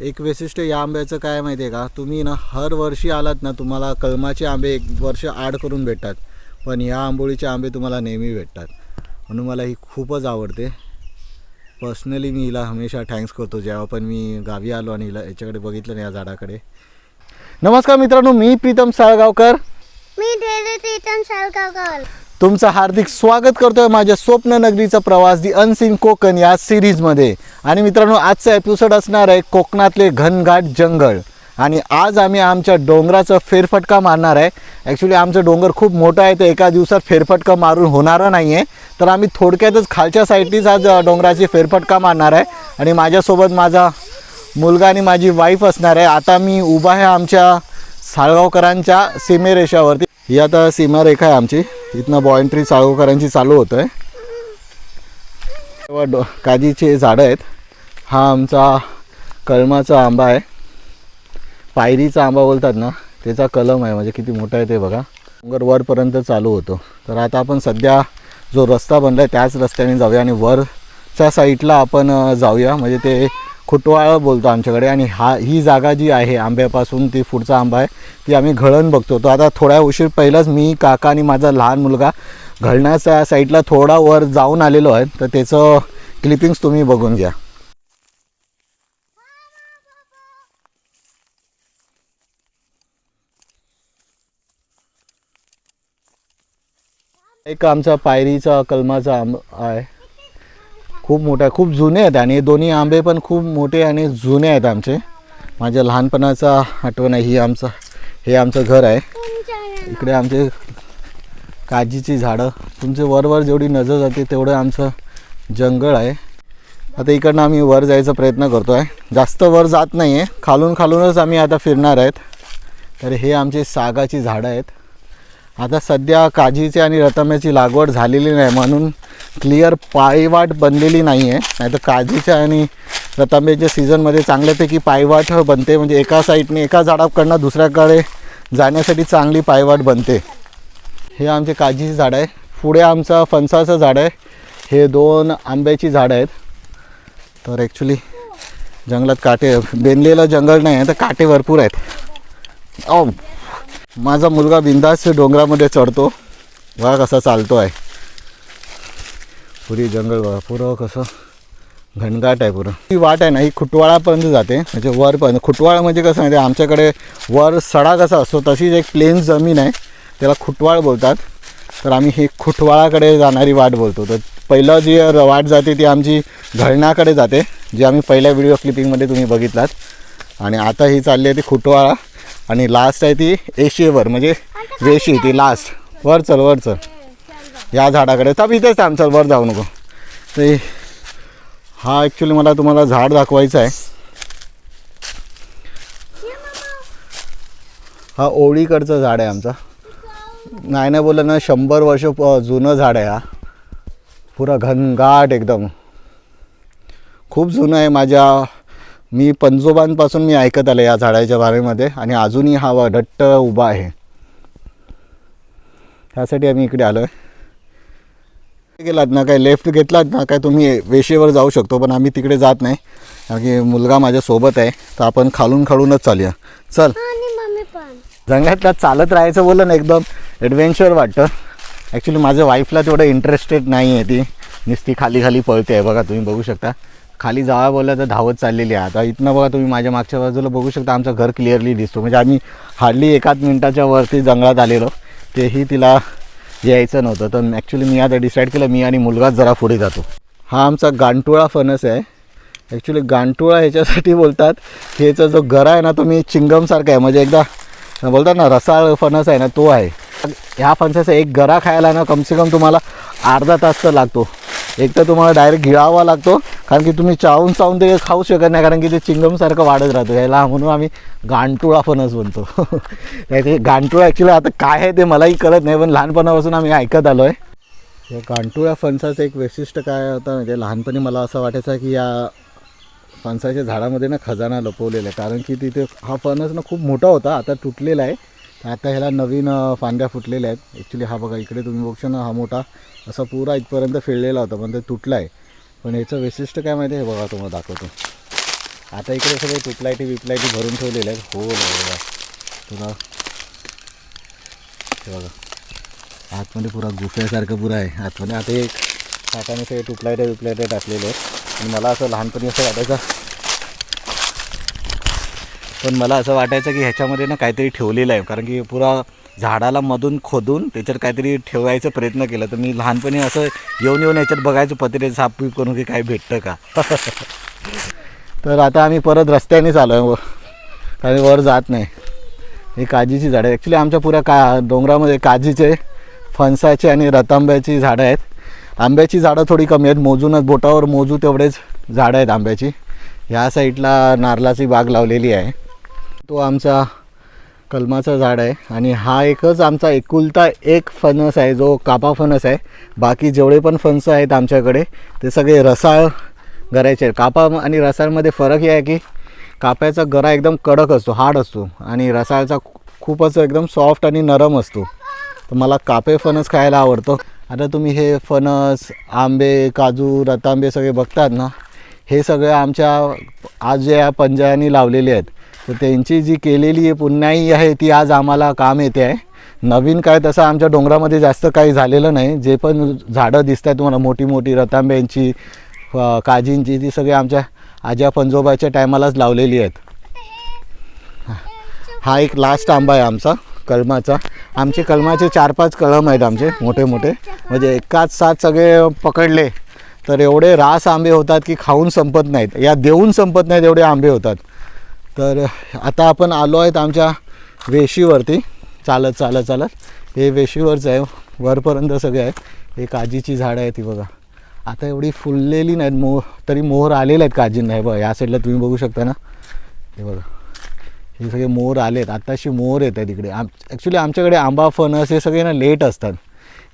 एक वैशिष्ट्य या आंब्याचं काय माहिती आहे का? तुम्ही ना हर वर्षी आलात ना तुम्हाला कलमाचे आंबे एक वर्ष आड करून भेटतात. पण ह्या आंबोळीचे आंबे तुम्हाला नेहमी भेटतात. म्हणून मला ही खूपच आवडते. पर्सनली मी हिला हमेशा थँक्स करतो. जेव्हा पण मी गावी आलो आणि हिला याच्याकडे बघितलं ना या झाडाकडे. नमस्कार मित्रांनो मी प्रीतम साळगावकर. मी प्रीतम साळगावकर. तुमचं हार्दिक स्वागत करतोय माझ्या स्वप्न नगरीचा प्रवास दी अनसिन कोकण या सिरीजमध्ये. आणि मित्रांनो आजचा एपिसोड असणार आहे कोकणातले घनघाट जंगल. आणि आज आम्ही आमच्या डोंगराचा फेरफटका मारणार आहे. ॲक्च्युली आमचं डोंगर खूप मोठं आहे तर एका दिवसात फेरफटका मारून होणारा नाही आहे तर आम्ही थोडक्यातच खालच्या साईडनीच आज डोंगराची फेरफटका मारणार आहे. आणि माझ्यासोबत माझा मुलगा आणि माझी वाईफ असणार आहे. आता मी उभा आहे आमच्या साळगावकरांच्या सीमेरेषावरती. ही आता सीमारेखा आहे आमची. इथनं बॉयंट्री चाळवकरांची चालू होतं आहे तेव्हा डो काजीचे झाडं आहेत. हा आमचा कलमाचा आंबा आहे. पायरीचा आंबा बोलतात ना त्याचा कलम आहे. म्हणजे किती मोठा आहे ते बघा. डोंगर वरपर्यंत चालू होतो. तर आता आपण सध्या जो रस्ता बनला आहे त्याच रस्त्याने जाऊया आणि वरच्या साईडला आपण जाऊया. म्हणजे ते खुटवाळ बोलतो आमच्याकडे आणि हा ही जागा जी आहे आंब्यापासून ती पुढचा आंबा आहे ती आम्ही घळण बघतो. तो आता थोड्या उशीर पहिलाच मी काका आणि माझा लहान मुलगा घळण्याच्या साईडला थोडा वर जाऊन आलेलो आहे तर त्याचं क्लिपिंग्स तुम्ही बघून घ्या. एक आमचा पायरीचा कलमाचा आंब आहे. खूप मोठ्या खूप जुने आहेत आणि हे दोन्ही आंबे पण खूप मोठे आणि जुने आहेत आमचे. माझ्या लहानपणाचा आठवण आहे ही आमचं हे आमचं घर आहे. इकडे आमचे काजीची झाडं तुमचे वरवर जेवढी नजर जाते तेवढं आमचं जंगल आहे. आता इकडनं आम्ही वर जायचा प्रयत्न करतो आहे जास्त वर जात नाही आहे खालून खालूनच आम्ही आता फिरणार आहेत. तर हे आमचे सागाची झाडं आहेत. आता सध्या काजीची आणि रताम्याची लागवड झालेली नाही म्हणून क्लिअर पायवाट बनलेली नाही आहे नाही तर काजीच्या आणि रतांब्याच्या सीझनमध्ये चांगल्यापैकी पायवाट बनते. म्हणजे एका साईडने एका झाडाकडनं दुसऱ्याकडे जाण्यासाठी चांगली पायवाट बनते. हे आमचे काजीचे झाड आहे. पुढे आमचं फणसाचं झाड आहे. हे दोन आंब्याची झाडं आहेत. तर ॲक्च्युली जंगलात काटे बेनलेलं जंगल नाही आहे तर काटे भरपूर आहेत. ओ माझा मुलगा बिंदास डोंगरामध्ये चढतो. बघा कसा चालतो आहे पुरी जंगल बघा पुरं कसं घनघाट आहे पुरं. ही वाट आहे ना ही खुटवाळापर्यंत जाते. म्हणजे वरपर्यंत खुटवाळ म्हणजे कसं माहिती आमच्याकडे वर सडा कसा असतो तशीच एक प्लेन जमीन आहे. त्याला खुटवाळ बोलतात. तर आम्ही ही खुटवाळाकडे जाणारी वाट बोलतो. तर पहिलं जी र- वाट जाते ती आमची घळणाकडे जाते जी आम्ही पहिल्या व्हिडिओ क्लिपिंगमध्ये तुम्ही बघितलात. आणि आता ही चालली आहे ती खुटवाळा. आणि लास्ट आहे ती एशियवर म्हणजे वेशी ती लास्ट वर चल वर चल. या झाडाकडे. तर इथेच थांब चल वर जाऊ नको. ते हा ॲक्च्युली मला तुम्हाला झाड दाखवायचं आहे. हा ओळीकडचं झाड आहे आमचा. नाही नाही बोललं ना शंभर वर्ष प- जुनं झाड आहे हा. पुरा घनघाट एकदम. खूप जुनं आहे माझ्या मी पंजोबांपासून मी ऐकत आलं या झाडाच्या बारेमध्ये आणि अजूनही हा वा- घट्ट उभा आहे. त्यासाठी आम्ही इकडे आलो आहे गेलात ना काय? लेफ्ट घेतलात ना काय? तुम्ही वेशीवर जाऊ शकतो पण आम्ही तिकडे जात नाही. कारण की मुलगा माझ्या सोबत आहे तर आपण खालून खालूनच चालूया. चल. जंगलातला चालत राहायचं बोललं ना एकदम ॲडव्हेंचर वाटतं. ॲक्च्युली माझ्या वाईफला तेवढं इंटरेस्टेड नाही आहे ती. नुसती खाली खाली पळते आहे बघा तुम्ही बघू शकता. खाली जावा बोललं तर धावत चाललेली आहे. आता इथनं बघा तुम्ही माझ्या मागच्या बाजूला बघू शकता आमचं घर क्लिअरली दिसतो. म्हणजे आम्ही हार्डली एकाच मिनटाच्या वरती जंगलात आलेलो. तेही तिला यायचं नव्हतं. तर ॲक्च्युली मी आता डिसाईड केलं मी आणि मुलगाच जरा पुढे जातो. हा आमचा गांटुळा फणस आहे. ॲक्च्युली गांटुळा ह्याच्यासाठी बोलतात की ह्याचा जो गरा आहे ना तो मी चिंगमसारखा आहे. म्हणजे एकदा बोलतात ना रसाळ फणस आहे ना तो आहे. ह्या फणसाचा एक गरा खायला ना कमसे कम तुम्हाला अर्धा तास तर लागतो. एक तर तुम्हाला डायरेक्ट गिळावा लागतो. कारण की तुम्ही चावून चावून ते खाऊ शकत नाही कारण की ते चिंगमसारखं वाढत राहतो. याला म्हणून आम्ही गांटुळा फणस म्हणतो नाही ते गांटुळा ॲक्च्युली आता काय आहे ते मलाही कळत नाही पण लहानपणापासून आम्ही ऐकत आलो आहे या गांटुळा फणसाचं एक वैशिष्ट्य काय होतं म्हणजे लहानपणी मला असं वाटायचं की या फणसाच्या झाडामध्ये ना खजाना लपवलेला आहे. कारण की तिथे हा फणस ना खूप मोठा होता आता तुटलेला आहे. आता ह्याला नवीन फांद्या फुटलेल्या आहेत. ॲक्च्युली हा बघा इकडे तुम्ही बघू ना हा मोठा असा पुरा इथपर्यंत फिरलेला होता पण ते तुटला आहे पण याचं वैशिष्ट्य काय माहिती आहे बघा तुम्हाला दाखवतो. आता इकडे सगळे ट्यूबलाईटी विपलायटी भरून ठेवलेले आहेत. हो बघा तुला हे बघा. आतमध्ये पुरा गुफ्यासारखं पुरा आहे. आतमध्ये आता एक काकाने सगळे ट्यूबलाईट विपलायट्या टाकलेले आहेत. आणि मला असं लहानपणी असं वाटायचं पण मला असं वाटायचं की ह्याच्यामध्ये ना काहीतरी ठेवलेलं आहे. कारण की पुरा झाडाला मधून खोदून त्याच्यात काहीतरी ठेवायचा प्रयत्न केला. तर मी लहानपणी असं येऊन येऊन याच्यात बघायचं पत्रे झाप करून की काय भेटतं का? तर आता आम्ही परत रस्त्यानेच आलो आहे. आम्ही वर जात नाही. ही काजीची झाडं ॲक्च्युली आमच्या पुऱ्या का डोंगरामध्ये काजीचे फणसाचे आणि रतांब्याची झाडं आहेत. आंब्याची झाडं थोडी कमी आहेत. मोजूनच बोटावर मोजू तेवढेच झाडं आहेत आंब्याची. ह्या साईडला नारळाची बाग लावलेली आहे. तो आमचा कलमाचं झाड आहे आणि हा एकच आमचा एकुलता एक फणस आहे जो कापा फणस आहे. बाकी जेवढे पण फणस आहेत आमच्याकडे ते सगळे रसाळ गरायचे आहेत. कापा आणि रसाळमध्ये फरक हे आहे की काप्याचा गरा एकदम कडक असतो हार्ड असतो आणि रसाळचा खूपच एकदम सॉफ्ट आणि नरम असतो. तर मला कापे फणस खायला आवडतो. आता तुम्ही हे फणस आंबे काजू रतांबे सगळे बघतात ना हे सगळे आमच्या आज जे या पंजायांनी लावलेले आहेत. तर त्यांची जी केलेली पुण्याई आहे ती आज आम्हाला काम येते आहे. नवीन काय तसं आमच्या डोंगरामध्ये जास्त काही झालेलं नाही. जे पण झाडं दिसत आहेत तुम्हाला मोठी मोठी रतांब्यांची काजींची ती सगळी आमच्या आज्या पंजोबाच्या टायमालाच लावलेली आहेत. हा एक लास्ट आंबा आहे आमचा कलमाचा. आमचे कलमाचे चार पाच कलम आहेत आमचे मोठे मोठे. म्हणजे एकाच साथ सगळे पकडले तर एवढे रास आंबे होतात की खाऊन संपत नाहीत. या देऊन संपत नाहीत एवढे आंबे होतात. तर आता आपण आलो आहेत आमच्या वेशीवरती. चालत चालत चालत. हे वेशीवरचं आहे. वरपर्यंत सगळे आहे हे काजीची झाडं आहेत ती बघा. आता एवढी फुललेली नाहीत. मोह तरी मोहर आलेले आहेत काजींना. हे बघा या साईडला तुम्ही बघू शकता ना. हे बघा. हे सगळे मोर आहेत आत्ताशी मोर येत आहेत तिकडे आम ॲक्च्युली आमच्याकडे आंबा फणस हे सगळे ना लेट असतात.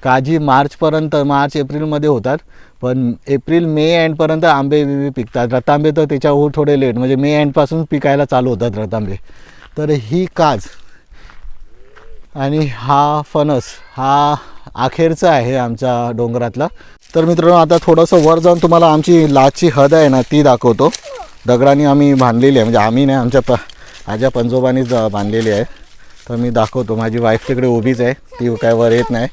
काजी मार्चपर्यंत मार्च एप्रिलमध्ये होतात. पण एप्रिल मे एंडपर्यंत आंबे बिबे पिकतात. रतांबे तर त्याच्यावर थोडे लेट म्हणजे मे एंडपासून पिकायला चालू होतात रतांबे. तर ही काज आणि हा फणस हा अखेरचा आहे आमच्या डोंगरातला. तर मित्रांनो आता थोडंसं वर जाऊन तुम्हाला आमची लाचची हद आहे ना ती दाखवतो. दगडाने आम्ही बांधलेली आहे म्हणजे आम्ही नाही आमच्या प माझ्या पंजोबानीच बांधलेली आहे. तर मी दाखवतो माझी वाईफ तिकडे उभीच आहे ती काय वर येत नाही.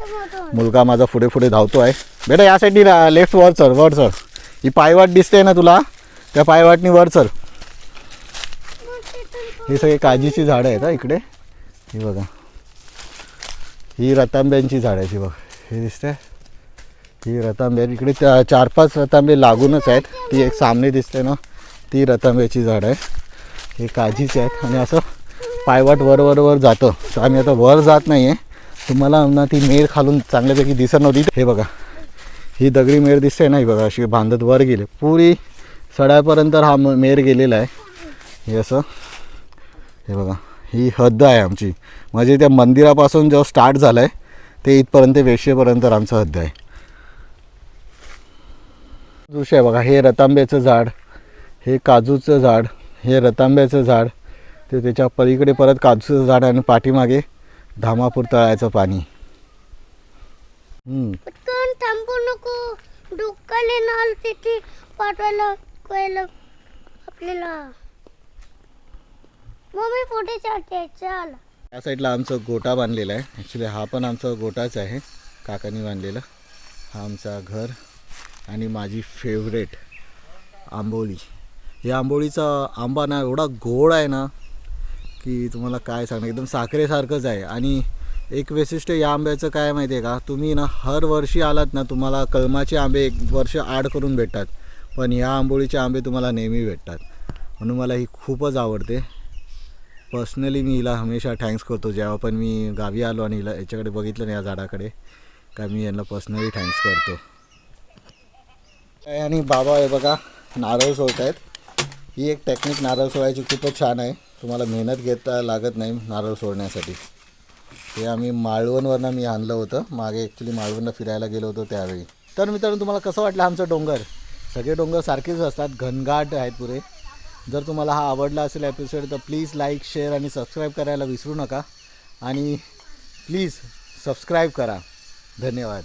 मुलगा माझा पुढे पुढे धावतो आहे. बेटा या साईडनी लेफ्ट वर सर वर सर ही पायवाट दिसते ना तुला? त्या पायवाटनी वर चल ही सगळी काजीची झाडं आहेत हा इकडे. ही बघा. ही रतांब्यांची झाड आहे ती बघ. हे दिसते ही रतांबे इकडे त्या चार पाच रतांबे लागूनच आहेत. ती एक सामने दिसते ना. ती रतांब्याची झाड आहे हे काजीची आहेत. आणि असं पायवाट वर वर वर जातं. तर आम्ही आता वर जात नाही आहे तुम्हाला ना ती मेर खालून चांगल्यापैकी दिसत नव्हती. हे बघा. ही दगडी मेर दिसते ना ही बघा अशी बांधत वर गेले. पुरी सड्यापर्यंत हा म- मेर गेलेला आहे. हे असं. हे बघा. ही हद्द आहे आमची. म्हणजे त्या मंदिरापासून जेव्हा स्टार्ट झालं आहे ते इथपर्यंत वेशेपर्यंत आमचं हद्द आहे. दृश्य आहे बघा. हे रतांब्याचं झाड हे काजूचं झाड हे रतांब्याचं झाड ते त्याच्या पलीकडे परत काजूचं झाड आणि पाठीमागे धामापूर तळ्याचं पाणी. हम्म. पटकन थांबू नको. डोक्याला नाल तिथे पाठवायला कळलं आपल्याला. मम्मी फोटो चालते चल. या साईडला आमचं गोटा बांधलेला आहे. ॲक्च्युली हा पण आमचा गोटाच आहे. काकांनी बांधलेला. हा आमचा घर आणि माझी फेवरेट आंबोली. या आंबोलीचा आंबा ना एवढा गोड आहे ना की तुम्हाला काय सांगणार? एकदम साखरेसारखंच आहे. आणि एक वैशिष्ट्य या आंब्याचं काय माहिती आहे का? तुम्ही ना हर वर्षी आलात ना तुम्हाला कलमाचे आंबे एक वर्ष आड करून भेटतात. पण ह्या आंबोळीचे आंबे तुम्हाला नेहमी भेटतात. म्हणून मला ही खूपच आवडते. पर्सनली मी हिला हमेशा थँक्स करतो. जेव्हा पण मी गावी आलो आणि हिला याच्याकडे बघितलं ना या झाडाकडे का मी यांना पर्सनली थँक्स करतो. आणि बाबा हे बघा नारळ सोडत आहेत ही एक टेक्निक नारळ सोडायची खूपच छान आहे. तुम्हाला मेहनत घेता लागत नाही नारळ सोडण्यासाठी. हे आम्ही माळवणवरनं मी आणलं होतं. मागे ॲक्च्युली माळवणला फिरायला गेलो होतो त्यावेळी. तर मित्रांनो तुम्हाला कसं वाटलं आमचं डोंगर? सगळे डोंगर सारखेच असतात घनघाट आहेत पुरे. जर तुम्हाला हा आवडला असेल एपिसोड तर प्लीज लाईक शेअर आणि सबस्क्राईब करायला विसरू नका. आणि प्लीज सबस्क्राईब करा. धन्यवाद.